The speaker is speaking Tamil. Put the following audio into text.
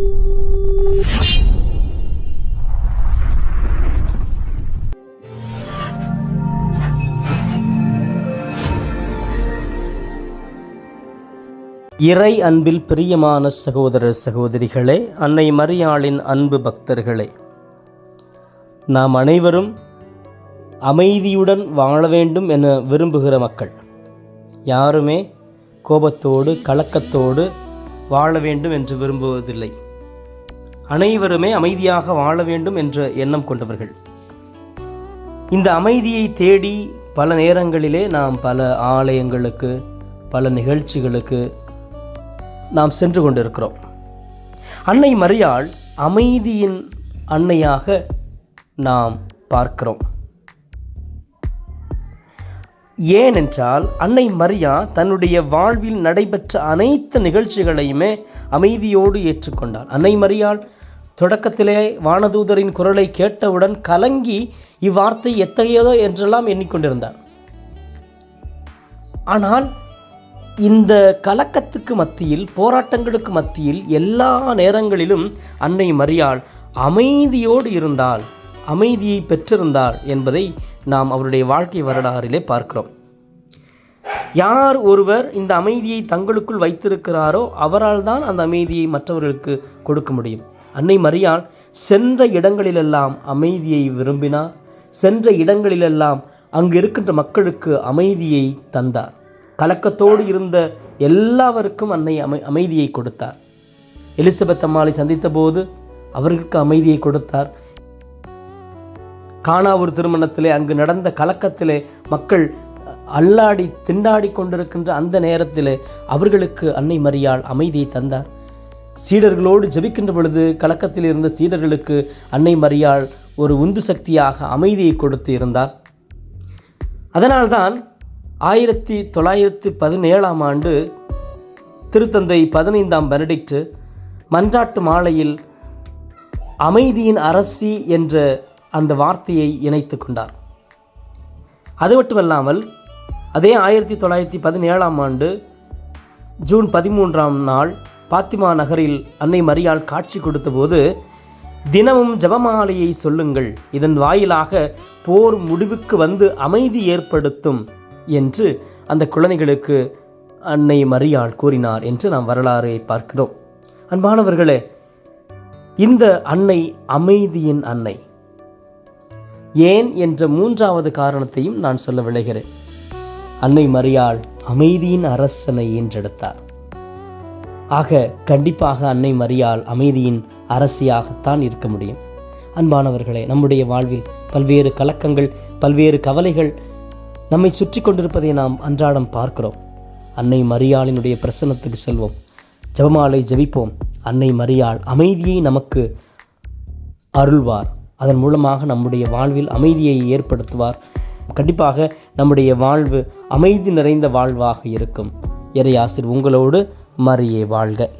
இறை அன்பில் பிரியமான சகோதர சகோதரிகளே அன்னை மரியாளின் அன்பு பக்தர்களே நாம் அனைவரும் அமைதியுடன் வாழ வேண்டும் என விரும்புகிற மக்கள். யாருமே கோபத்தோடு கலக்கத்தோடு வாழ வேண்டும் என்று விரும்புவதில்லை. அனைவருமே அமைதியாக வாழ வேண்டும் என்ற எண்ணம் கொண்டவர்கள். இந்த அமைதியை தேடி பல நேரங்களிலே நாம் பல ஆலயங்களுக்கு பல நிகழ்ச்சிகளுக்கு நாம் சென்று கொண்டிருக்கிறோம். அன்னை மரியாள் அமைதியின் அன்னையாக நாம் பார்க்கிறோம். ஏனென்றால் அன்னை மரியா தன்னுடைய வாழ்வில் நடைபெற்ற அனைத்து நிகழ்ச்சிகளையுமே அமைதியோடு ஏற்றுக்கொண்டாள். அன்னை மரியாள் தொடக்கத்திலே வானதூதரின் குரலை கேட்டவுடன் கலங்கி இவ்வார்த்தை எத்தகையதோ என்றெல்லாம் எண்ணிக்கொண்டிருந்தார். ஆனால் இந்த கலக்கத்துக்கு மத்தியில் போராட்டங்களுக்கு மத்தியில் எல்லா நேரங்களிலும் அன்னை மரியாள் அமைதியோடு இருந்தால் அமைதியை பெற்றிருந்தாள் என்பதை நாம் அவருடைய வாழ்க்கை வரலாறிலே பார்க்கிறோம். யார் ஒருவர் இந்த அமைதியை தங்களுக்குள் வைத்திருக்கிறாரோ அவரால் தான் அந்த அமைதியை மற்றவர்களுக்கு கொடுக்க முடியும். அன்னை மரியாள் சென்ற இடங்களிலெல்லாம் அமைதியை விரும்பினார் சென்ற இடங்களிலெல்லாம் அங்கு இருக்கின்ற மக்களுக்கு அமைதியை தந்தார். கலக்கத்தோடு இருந்த எல்லாருக்கும் அன்னை அமை அமைதியை கொடுத்தார். எலிசபெத் அம்மாளை சந்தித்த போது அவர்களுக்கு அமைதியை கொடுத்தார். காணாவூர் திருமணத்திலே அங்கு நடந்த கலக்கத்திலே மக்கள் அல்லாடி திண்டாடி கொண்டிருக்கின்ற அந்த நேரத்தில் அவர்களுக்கு அன்னை மரியாள் அமைதியை தந்தார். சீடர்களோடு ஜெபிக்கின்ற பொழுது கலக்கத்தில் இருந்த சீடர்களுக்கு அன்னை மரியாள் ஒரு உந்து சக்தியாக அமைதியை கொடுத்து இருந்தார். அதனால்தான் ஆயிரத்தி தொள்ளாயிரத்தி பதினேழாம் ஆண்டு திருத்தந்தை பதினைந்தாம் பெனடிக்ட் மன்றாட்டு மாலையில் அமைதியின் அரசி என்ற அந்த வார்த்தையை இணைத்து கொண்டார். அது மட்டுமல்லாமல் அதே ஆயிரத்தி தொள்ளாயிரத்தி பதினேழாம் ஆண்டு ஜூன் பதிமூன்றாம் நாள் பாத்திமா நகரில் அன்னை மரியாள் காட்சி கொடுத்தபோது தினமும் ஜபமாலையை சொல்லுங்கள் இதன் வாயிலாக போர் முடிவுக்கு வந்து அமைதி ஏற்படுத்தும் என்று அந்த குழந்தைகளுக்கு அன்னை மரியாள் கூறினார் என்று நாம் வரலாறை பார்க்கிறோம். அன்பானவர்களே இந்த அன்னை அமைதியின் அன்னை. ஏன் என்ற மூன்றாவது காரணத்தையும் நான் சொல்ல விளைகிறேன் அன்னை மரியாள் அமைதியின் அரசனை ஈன்றெடுத்தார் ஆக கண்டிப்பாக அன்னை மரியாள் அமைதியின் அரசியாகத்தான் இருக்க முடியும். அன்பானவர்களே நம்முடைய வாழ்வில் பல்வேறு கலக்கங்கள் பல்வேறு கவலைகள் நம்மை சுற்றி கொண்டிருப்பதை நாம் அன்றாடம் பார்க்கிறோம். அன்னை மரியாளினுடைய பிரசன்னத்துக்கு செல்வோம். ஜபமாலை ஜெபிப்போம். அன்னை மரியாள் அமைதியை நமக்கு அருள்வார். அதன் மூலமாக நம்முடைய வாழ்வில் அமைதியை ஏற்படுத்துவார். கண்டிப்பாக நம்முடைய வாழ்வு அமைதி நிறைந்த வாழ்வாக இருக்கும். இறையாசிர் உங்களோடு மறியே வாழ்க.